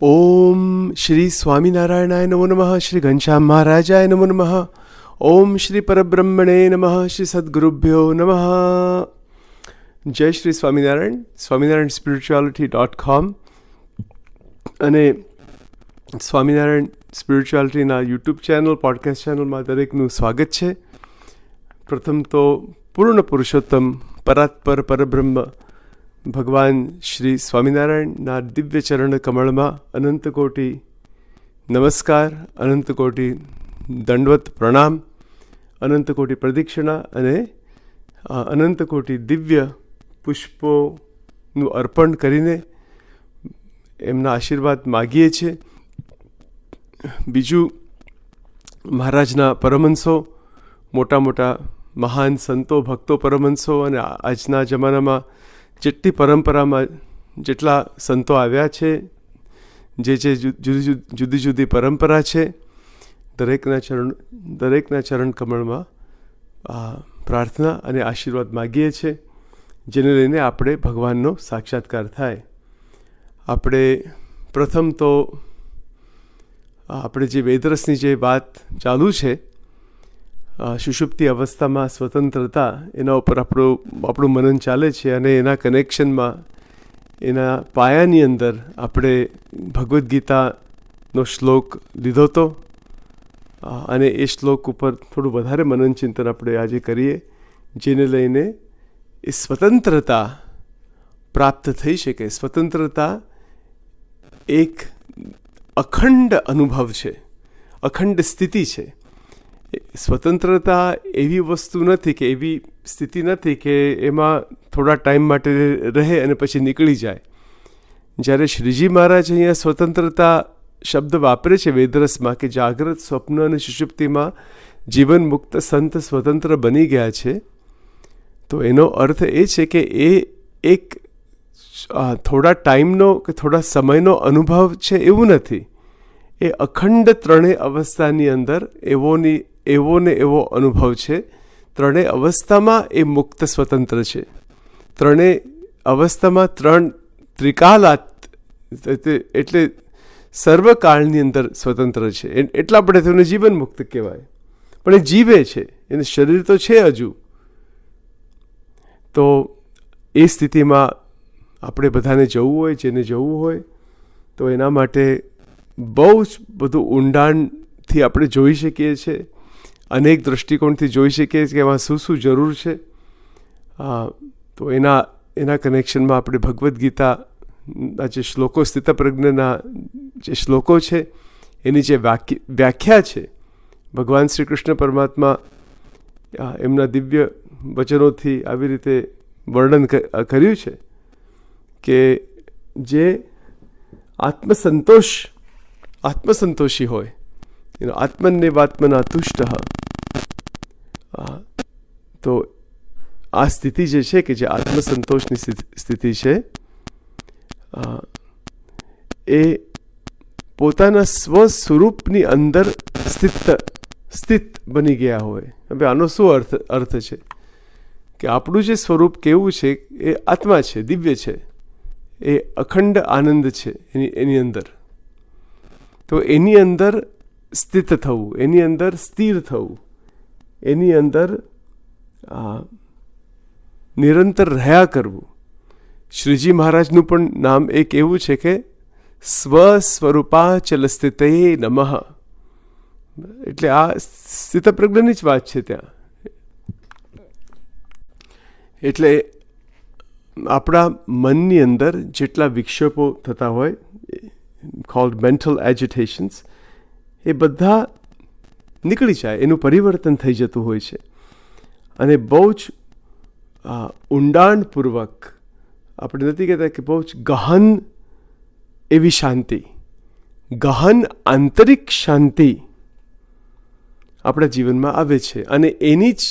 ઓમ શ્રી સ્વામિનારાયણાય નમો નમઃ શ્રી ઘનશ્યામ મહારાજાય નમો નમઃ ઓમ શ્રી પરબ્રહ્મણે નમઃ શ્રી સદગુરુભ્યો નમઃ જય Shri Swaminarayan Swaminarayan spirituality dot com અને સ્વામિનારાયણ સ્પિરિચ્યુઆલિટીના યુટ્યુબ ચેનલ પોડકાસ્ટ ચેનલમાં દરેકનું સ્વાગત છે. પ્રથમ તો પૂર્ણ પુરુષોત્તમ, પરાત્પર, પરબ્રહ્મ ભગવાન શ્રી સ્વામિનારાયણના દિવ્ય ચરણ કમળમાં અનંત કોટી નમસ્કાર, અનંત કોટી દંડવત પ્રણામ, અનંત કોટી પ્રદક્ષિણા અને અનંત કોટી દિવ્ય પુષ્પોનું અર્પણ કરીને એમના આશીર્વાદ માગીએ છીએ. બીજું, મહારાજના પરમહંસો, મોટા મોટા મહાન સંતો, ભક્તો પરમહંસો અને આજના જમાનામાં જેટલી પરંપરામાં જેટલા સંતો આવ્યા છે, જે જે જુદી જુદી જુદી પરંપરા છે, દરેકના ચરણ દરેકના ચરણ કમળમાં પ્રાર્થના અને આશીર્વાદ માગીએ છીએ જેને લઈને આપણે ભગવાનનો સાક્ષાત્કાર થાય. આપણે પ્રથમ તો, આપણે જે વેદરસની જે વાત ચાલુ છે સુષુપ્તિ અવસ્થામાં સ્વતંત્રતા એના ઉપર આપણું આપણું મનન ચાલે છે અને એના કનેક્શનમાં એના પાયાની અંદર આપણે ભગવદ્ ગીતાનો શ્લોક લીધો હતો. અને એ શ્લોક ઉપર થોડું વધારે મનન ચિંતન આપણે આજે કરીએ, જેને લઈને એ સ્વતંત્રતા પ્રાપ્ત થઈ શકે. સ્વતંત્રતા એક અખંડ અનુભવ છે. અખંડ સ્થિતિ છે. સ્વતંત્રતા એવી વસ્તુ નથી કે એવી સ્થિતિ નથી કે એમાં થોડા ટાઈમ માટે રહે અને પછી નીકળી જાય. જ્યારે શ્રીજી મહારાજ અહીંયા સ્વતંત્રતા શબ્દ વાપરે છે વેદરસમાં કે જાગ્રત સ્વપ્ન અને સુષુપ્તિમાં જીવન મુક્ત સંત સ્વતંત્ર બની ગયા છે, તો એનો અર્થ એ છે કે એ એક થોડા ટાઈમનો કે થોડા સમયનો અનુભવ છે એવું નથી. એ અખંડ ત્રણેય અવસ્થાની અંદર એવોની એવો ને એવો અનુભવ છે. ત્રણેય અવસ્થામાં એ મુક્ત સ્વતંત્ર છે. ત્રણેય અવસ્થામાં ત્રણ ત્રિકાલાત એટલે સર્વકાળની અંદર સ્વતંત્ર છે. એટલા પડે તેઓને જીવન મુક્ત કહેવાય. પણ એ જીવે છે. એને શરીર તો છે હજુ. તો એ સ્થિતિમાં આપણે બધાને જવું હોય, જેને જવું હોય, તો એના માટે બહુ જ બધું ઊંડાણથી આપણે જોઈ શકીએ છીએ. અનેક દૃષ્ટિકોણથી જોઈ શકીએ કે એમાં શું શું જરૂર છે. તો એના એના કનેક્શનમાં આપણે ભગવદ્ ગીતાના જે શ્લોકો, સ્થિતપ્રજ્ઞના જે શ્લોકો છે, એની જે વ્યાખ્યા છે, ભગવાન શ્રી કૃષ્ણ પરમાત્મા એમના દિવ્ય વચનોથી આવી રીતે વર્ણન કર્યું છે કે જે આત્મસંતોષ, આત્મસંતોષી હોય, એનો આત્મનિવાત્મના તુષ્ટ તો આ સ્થિતિ જે છે કે જે આત્મસંતોષની સ્થિતિ છે એ પોતાના સ્વ સ્વરૂપની અંદર સ્થિત સ્થિત બની ગયા હોય હવે આનો શું અર્થ અર્થ છે કે આપણું જે સ્વરૂપ કેવું છે એ આત્મા છે દિવ્ય છે એ અખંડ આનંદ છે એની એની અંદર તો એની અંદર સ્થિત થવું એની અંદર સ્થિર થવું એની અંદર નિરંતર રહ્યા કરવું. શ્રીજી મહારાજનું પણ નામ એક એવું છે કે સ્વ સ્વરૂપાચલ સ્થિતે નમઃ. એટલે આ સ્થિતપ્રજ્ઞની જ વાત છે ત્યાં. એટલે આપણા મનની અંદર જેટલા વિક્ષેપો થતા હોય કોલ્ડ મેન્ટલ એજિટેશન્સ એ બધા નીકળી જાય, એનું પરિવર્તન થઈ જતું હોય છે. અને બહુ જ ઊંડાણપૂર્વક આપણે નથી કહેતા કે બહુ જ ગહન એવી શાંતિ, ગહન આંતરિક શાંતિ આપણા જીવનમાં આવે છે. અને એની જ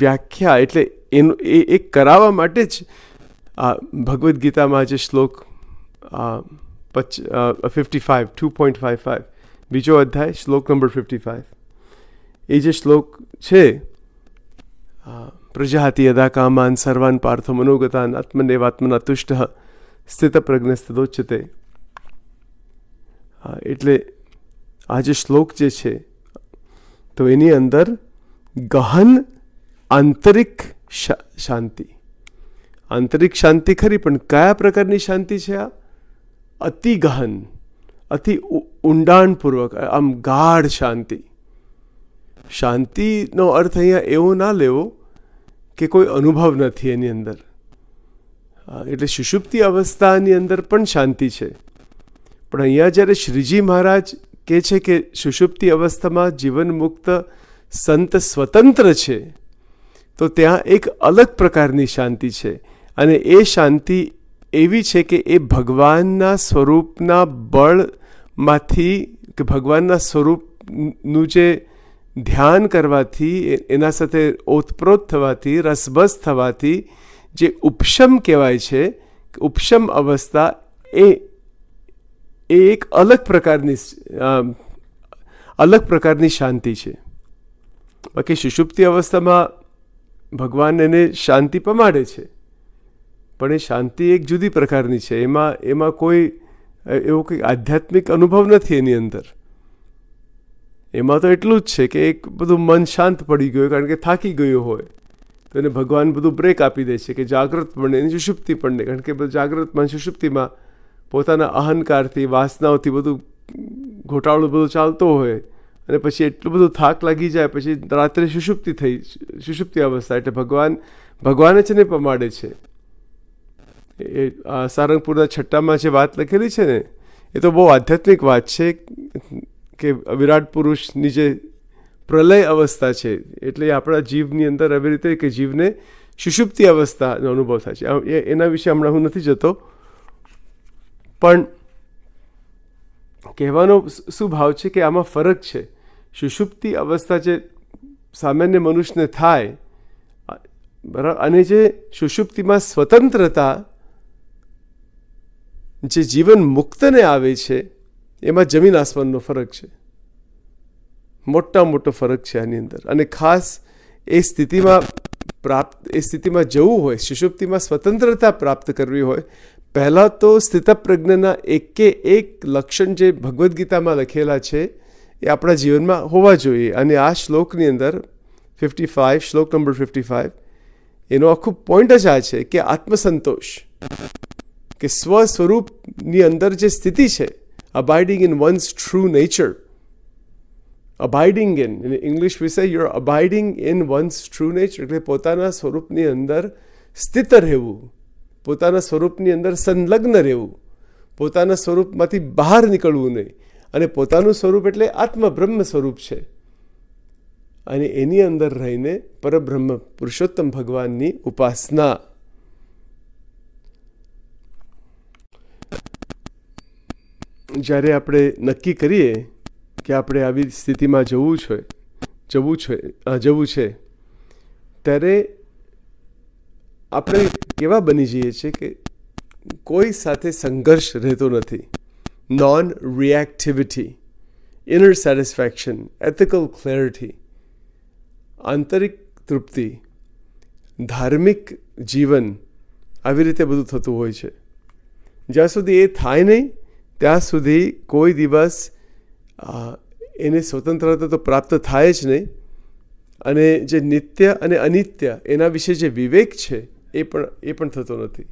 વ્યાખ્યા એટલે એનું, એ એક કરાવવા માટે જ, આ ભગવદ્ ગીતામાં જે શ્લોક પચ fifty five two point five five બીજો અધ્યાય, શ્લોક નંબર ફિફ્ટી ફાઇવ એ જે શ્લોક છે પ્રજાતિ યદા કામાન સર્વાન પાર્થ મનોગતાન આત્મનેવાત્મના તુષ્ટ સ્થિત પ્રજ્ઞ સ્થિતોચ્યતે એટલે આ જે શ્લોક જે છે, તો એની અંદર ગહન આંતરિક શાંતિ. આંતરિક શાંતિ ખરી, પણ કયા પ્રકારની શાંતિ છે આ? અતિ ગહન, અતિ ઊંડાણપૂર્વક, આમ ગાઢ શાંતિ. શાંતિનો અર્થ અહીંયા એવો ના લેવો કે કોઈ અનુભવ નથી એની અંદર. એટલે સુષુપ્તિ અવસ્થાની અંદર પણ શાંતિ છે. પણ અહીંયા જ્યારે શ્રીજી મહારાજ કહે છે કે સુષુપ્તિ અવસ્થામાં જીવન મુક્ત સંત સ્વતંત્ર છે, તો ત્યાં એક અલગ પ્રકારની શાંતિ છે. અને એ શાંતિ એવી છે કે એ ભગવાનના સ્વરૂપના બળમાંથી કે ભગવાનના સ્વરૂપનું જે ધ્યાન કરવાથી એના સાથે ઓતપ્રોત થવાથી, રસબસ થવાથી જે ઉપશમ કહેવાય છે, ઉપશમ અવસ્થા એ એ એક અલગ પ્રકારની અલગ પ્રકારની શાંતિ છે. બાકી સુષુપ્તિ અવસ્થામાં ભગવાન એને શાંતિ પમાડે છે. પણ એ શાંતિ એક જુદી પ્રકારની છે. એમાં એમાં કોઈ એવો કંઈ આધ્યાત્મિક અનુભવ નથી એની અંદર. એમાં તો એટલું જ છે કે એક બધું મન શાંત પડી ગયું કારણ કે થાકી ગયું હોય. તો એને ભગવાન બધું બ્રેક આપી દે છે કે જાગૃત પણ એની સુષુપ્તિ પણ કારણ કે જાગૃતમાં સુષુપ્તિમાં પોતાના અહંકારથી, વાસનાઓથી બધું ઘોટાળો બધું ચાલતો હોય અને પછી એટલું બધું થાક લાગી જાય, પછી રાત્રે સુષુપ્તિ થઈ, સુષુપ્તિ અવસ્થા એટલે ભગવાન ભગવાન જ ને પમાડે છે. એ સારંગપુરના છઠ્ઠામાં જે વાત લખેલી છે ને, એ તો બહુ આધ્યાત્મિક વાત છે. કે વિરાટ પુરુષની જે પ્રલય અવસ્થા છે. એટલે આપણા જીવની અંદર આવી રીતે કે જીવને સુષુપ્તિ અવસ્થાનો અનુભવ થાય છે. એના વિશે હમણાં હું નથી જતો. પણ કહેવાનો શું ભાવ છે કે આમાં ફરક છે? સુષુપ્તિ અવસ્થા જે સામાન્ય મનુષ્યને થાય બરાબર અને જે સુષુપ્તિમાં સ્વતંત્રતા જે જીવન મુક્તને આવે છે એમાં જમીન આસમાનનો ફરક છે. મોટા મોટો ફરક છે આની અંદર. અને ખાસ એ સ્થિતિમાં પ્રાપ્ત, એ સ્થિતિમાં જવું હોય, સુષુપ્તિમાં સ્વતંત્રતા પ્રાપ્ત કરવી હોય, પહેલાં તો સ્થિતપ્રજ્ઞના એકે એક લક્ષણ જે ભગવદ્ ગીતામાં લખેલા છે, એ આપણા જીવનમાં હોવા જોઈએ. અને આ શ્લોકની અંદર ફિફ્ટી ફાઇવ શ્લોક નંબર ફિફ્ટી ફાઇવ એનો આખું પોઈન્ટ જ આ છે કે આત્મસંતોષ, કે સ્વ સ્વરૂપની અંદર જે સ્થિતિ છે abiding in one's true nature abiding in English વિશે your abiding in one's true nature એટલે પોતાના સ્વરૂપની અંદર સ્થિત રહેવું, પોતાના સ્વરૂપની અંદર સંલગ્ન રહેવું, પોતાના સ્વરૂપમાંથી બહાર નીકળવું નહીં. અને પોતાનું સ્વરૂપ એટલે આત્મબ્રહ્મ સ્વરૂપ છે. અને એની અંદર રહીને પરબ્રહ્મ પુરુષોત્તમ ભગવાનની ઉપાસના જ્યારે આપણે નક્કી કરીએ કે આપણે આવી સ્થિતિમાં જવું છે જવું છે જવું છે, ત્યારે આપણે કેવા બની જઈએ છીએ કે કોઈ સાથે સંઘર્ષ રહેતો નથી. Non reactivity inner satisfaction ethical clarity આંતરિક તૃપ્તિ, ધાર્મિક જીવન આવી રીતે બધું થતું હોય છે. જ્યાં સુધી એ થાય નહીં ત્યાં સુધી કોઈ દિવસ એને સ્વતંત્રતા તો પ્રાપ્ત થાય જ નહીં. અને જે નિત્ય અને અનિત્ય એના વિશે જે વિવેક છે, એ પણ એ પણ થતો નથી.